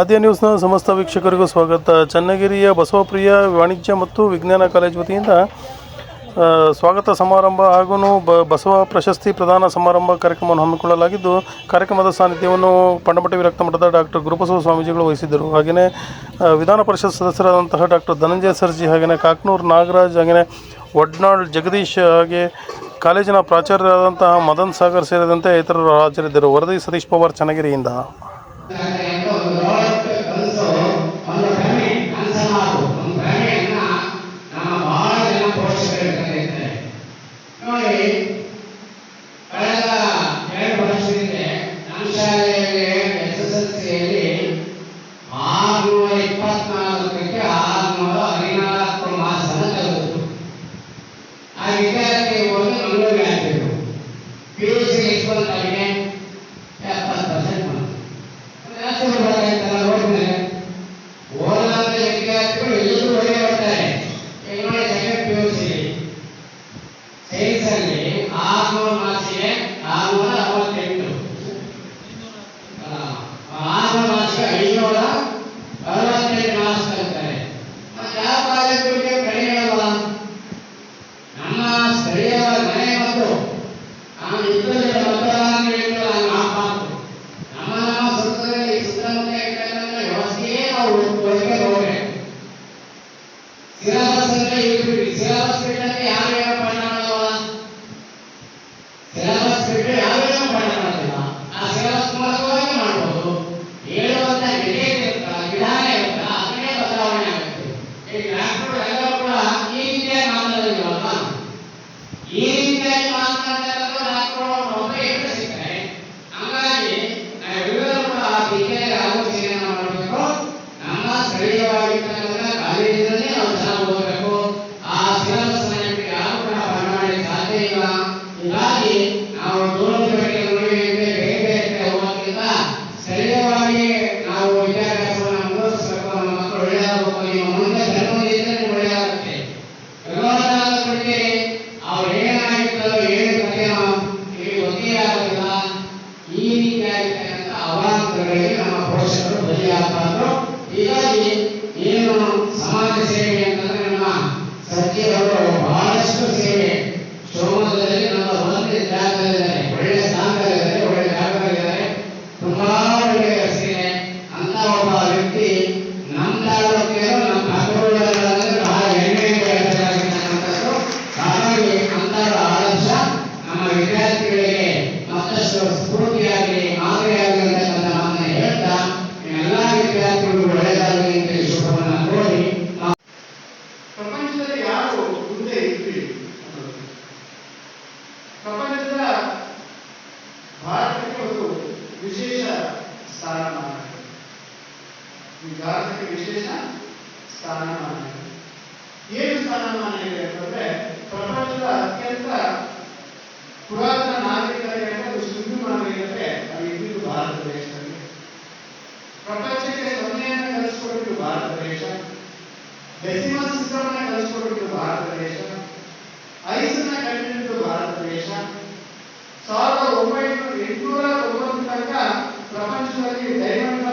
ಆದ್ಯ ನ್ಯೂಸ್ನ ಸಮಸ್ತ ವೀಕ್ಷಕರಿಗೂ ಸ್ವಾಗತ. ಚನ್ನಗಿರಿಯ ಬಸವಪ್ರಿಯ ವಾಣಿಜ್ಯ ಮತ್ತು ವಿಜ್ಞಾನ ಕಾಲೇಜ್ ವತಿಯಿಂದ ಸ್ವಾಗತ ಸಮಾರಂಭ ಹಾಗೂ ಬ, ಬಸವ ಪ್ರಶಸ್ತಿ ಪ್ರದಾನ ಸಮಾರಂಭ ಕಾರ್ಯಕ್ರಮವನ್ನು ಹಮ್ಮಿಕೊಳ್ಳಲಾಗಿದ್ದು, ಕಾರ್ಯಕ್ರಮದ ಸಾನ್ನಿಧ್ಯವನ್ನು ಪಂಡಮಟ್ಟಿ ವಿರಕ್ತ ಮಠದ ಡಾಕ್ಟರ್ ಗುರುಬಸವ ಸ್ವಾಮೀಜಿಗಳು ವಹಿಸಿದ್ದರು. ಹಾಗೆಯೇ ವಿಧಾನ ಪರಿಷತ್ ಸದಸ್ಯರಾದಂತಹ ಡಾಕ್ಟರ್ ಧನಂಜಯ ಸರ್ಜಿ ಹಾಗೆಯೇ ಕಾಕ್ನೂರು ನಾಗರಾಜ್ ಹಾಗೆಯೇ ಒಡ್ನಾಳ್ ಜಗದೀಶ್, ಹಾಗೆ ಕಾಲೇಜಿನ ಪ್ರಾಚಾರ್ಯರಾದಂತಹ ಮದನ್ ಸಾಗರ್ ಸೇರಿದಂತೆ ಇತರರು ಹಾಜರಿದ್ದರು. ವರದಿ ಸತೀಶ್ ಪವಾರ್, ಚನ್ನಗಿರಿಯಿಂದ. ಸ್ಥಳೀಯ ಮನೆ ಮತ್ತು ಆ ಇಬ್ಬರಿಗೆ ಮತದಾನ ಹೇಳಿದ್ರು ನಾನು ಮಾತು. ನಮ್ಮ ನಮ್ಮ ಸುತ್ತದಲ್ಲಿ ಸುತ್ತಮುತ್ತ ವ್ಯವಸ್ಥೆಯೇ ನಾವು ಒಳಗೆ ಹೋಗ್ಬೇಕು. ಸಿಲೆಬಸ್ ಅಂದ್ರೆ ಇಟ್ಬಿಡಿ ಸಿಲೆಬಸ್ ಬಿಟ್ಟಂತೆ ಯಾವ್ಯಾವ ಪಾಠ ಮಾಡಲ್ಲ ಸಿಲೆಬಸ್ ಬಿಟ್ಟರೆ ಯಾವ್ಯಾವ ಪಾಠ ಮಾಡೋದಿಲ್ಲ ಆ ಸಿಲೆಬಸ್ ಮೂಲಕವಾಗಿ ಮಾಡಬಹುದು ಹೇಳುವಂತ ನೆಲೆ ವಿಧಾನ ಇರುತ್ತ? ಅದನ್ನೇ ಬದಲಾವಣೆ ಆಗುತ್ತೆ. ಈ ಡಾಕ್ಟರ್ ಎಲ್ಲ ಕೂಡ ಈ ರೀತಿಯ ಮಾತಾಡೋದಿಲ್ವಲ್ವಾ ಈ ರೀತಿಯಾಗಿ ಮಾತನಾಡ್ತಾರೆ ಡಾಕ್ಟರ್ ಒಬ್ಬರೇ ಎಷ್ಟು ಸಿಗ್ತಾರೆ ಹಂಗಾಗಿ ನಾವೆಲ್ಲರೂ ಕೂಡ ಆ ದಿಕ್ಕಿನಲ್ಲಿ ಆಲೋಚನೆಯನ್ನು ಮಾಡಬೇಕು ನಮ್ಮ ಸ್ಥಳೀಯವಾಗಿರ್ತಕ್ಕಂಥ ಕಾಲೇಜಿನಲ್ಲಿ ನಾವು ಚೆನ್ನಾಗಿ ಓದಬೇಕು ಆ ಸಿಲೆಬಸ್ ಬಿಟ್ಟು ಯಾರು ಕೂಡ ಪಾಠ ಸಾಧ್ಯ ಇಲ್ಲ ಹೀಗಾಗಿ ನಾವು ದೂರದ ಬಗ್ಗೆ ನಡುವೆ ಬೇರೆ ಬೇರೆ ಹೋಗೋದ್ರಿಂದ ಸ್ಥಳೀಯವಾಗಿ ನಾವು ವಿದ್ಯಾಭ್ಯಾಸವನ್ನು ಮುಂದುವರಿಸಬೇಕು ನಮ್ಮ ಮಕ್ಕಳು ಒಳ್ಳೆಯದಾಗಬೇಕು ಈ ರೀತಿಯಾಗಿರ್ತಕ್ಕಂಥ ಅವಾಂತರಗಳಿಗೆ ನಮ್ಮ ಪೋಷಕರು ಬಲಿಯಾಗಬಾರ್ದು. ಹೀಗಾಗಿ ಏನು ಸಮಾಜ ಸೇವೆ ಅಂತಂದ್ರೆ ನಮ್ಮ ಸಚಿವರು ಬಹಳಷ್ಟು ಸೇವೆ. ಶಿವಮೊಗ್ಗದಲ್ಲಿ ನಮ್ಮ ಒಂದು ಜಾಗದಲ್ಲಿದ್ದಾರೆ ಒಳ್ಳೆ ಸ್ಥಾನದಲ್ಲಿದ್ದಾರೆ ಭಾರತಕ್ಕೆ ಒಂದು ವಿಶೇಷ ಸ್ಥಾನಮಾನ ಇದೆ. ಈ ಭಾರತಕ್ಕೆ ವಿಶೇಷ ಸ್ಥಾನಮಾನ ಇದೆ. ಏನು ಸ್ಥಾನಮಾನ ಇದೆ ಅಂತಂದ್ರೆ ಪ್ರಪಂಚದ ಅತ್ಯಂತ ಪುರಾತನ ನಾಗರಿಕತೆ ಅಂದ್ರೆ ಅದು ಸಿಂಧು ನಾಗರಿಕತೆ ಅದು ಇದ್ದಿದ್ದು ಭಾರತ ದೇಶದಲ್ಲಿ ಪ್ರಪಂಚಕ್ಕೆ ಸೊನ್ನೆಯನ್ನು ಕಲಿಸ್ಕೊಟ್ಟಿದ್ದು ಭಾರತ ದೇಶ ಡೆಸಿಮಲ್ ಸಿಸ್ಟಮ್ ಅನ್ನ ಕಲಿಸ್ಕೊಟ್ಟಿದ್ದು ಭಾರತ ದೇಶ ಐಸನ್ನ ಕಂಡುಹಿಡಿದು ಭಾರತ ದೇಶ ಸಾವಿರದ ಒಂಬೈನೂರ ಎಂಟುನೂರ ತೊಂಬತ್ತು ತನಕ ಪ್ರಪಂಚದಲ್ಲಿ ಡೈಮಂಡ್ನ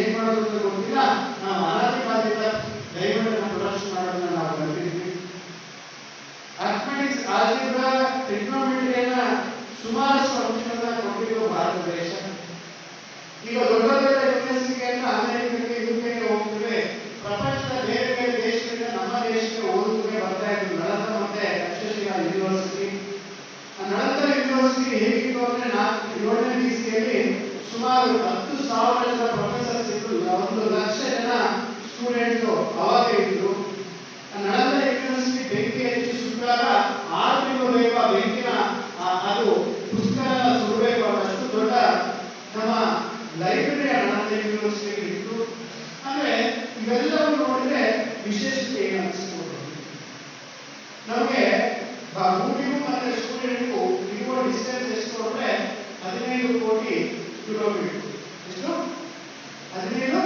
ಏನ್ ಮಾಡೋದು ಗೊತ್ತಿಲ್ಲ. ನಾವು ಅನಾದಿ ಕಾಲದಿಂದ ಡೈಮಂಡ್ನ ಪ್ರೊಡಕ್ಷನ್ ಮಾಡೋದನ್ನ ನಾವು ಕಲಿತಿದ್ವಿ. ಅರ್ಥಮೆಟಿಕ್ಸ್ ಆಲ್ಜಿಬ್ರಾ ಟ್ರಿಗ್ನೋಮೆಟ್ರಿಯನ್ನ ಸುಮಾರಷ್ಟು ಅಂಶಗಳನ್ನ ಕೊಟ್ಟಿರುವ ಭಾರತ ದೇಶ. ಈಗ ದೊಡ್ಡ ದೊಡ್ಡ ಯೂನಿವರ್ಸಿಟಿಗಳನ್ನ ಅಮೆರಿಕಕ್ಕೆ ಯುಕೆಗೆ ಹೋಗ್ತದೆ ಪ್ರಪಂಚದ ಬೇರೆ ಬೇರೆ ದೇಶಗಳಿಂದ ನಮ್ಮ ದೇಶಕ್ಕೆ ಓದೋದಕ್ಕೆ ಬರ್ತಾ ಇದ್ರು ನಳಂದ ಮತ್ತೆ ತಕ್ಷಶಿಲಾ ಯೂನಿವರ್ಸಿಟಿ ಆ ನಳಂದ ಯೂನಿವರ್ಸಿಟಿ ಹೇಗಿತ್ತು ಅಂದ್ರೆ ನಾಲ್ಕು ಏಳನೇ ಬಿಸಿಯಲ್ಲಿ ಸುಮಾರು ಹತ್ತು ಸಾವಿರ ಜನ ಪ್ರೊಫೆಸರ್ಸ್ ಇದ್ರು ಒಂದು ಲಕ್ಷ ಜನ ಸ್ಟೂಡೆಂಟ್ಸ್ ಅವಾಗ ಇದ್ರು. ನಳಂದ ಯೂನಿವರ್ಸಿಟಿ ಬೆಂಕಿ ಹಚ್ಚಿ ಸುಟ್ಟಾಗ ಆರು ತಿಂಗಳು ಬೇಕು ಆ ಬೆಂಕಿನ ಅದು ಪುಸ್ತಕ ಸುಡಬೇಕು ಅನ್ನೋಷ್ಟು ದೊಡ್ಡ ನಮ್ಮ ಲೈಬ್ರರಿ ನಳಂದ ಯೂನಿವರ್ಸಿಟಿ ಇತ್ತು. ಅಂದ್ರೆ ಇವೆಲ್ಲವೂ ನೋಡಿದ್ರೆ ವಿಶೇಷತೆ ಏನು ಅನಿಸ್ಬೋದು? ನಮಗೆ ಭೂಮಿಗೂ ಮತ್ತೆ ಸೂರ್ಯನಿಗೂ ಇರುವ ಡಿಸ್ಟೆನ್ಸ್ ಎಷ್ಟು ಅಂದ್ರೆ ಹದಿನೈದು ಕೋಟಿ ಕಿಲೋಮೀಟರ್ ಎಷ್ಟು ಹದಿನೈದು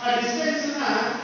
ಕೋಟಿ ಕಿಲೋಮೀಟರ್ ಸೂರ್ಯನಿಗೆ ಭೂಮಿಗೆ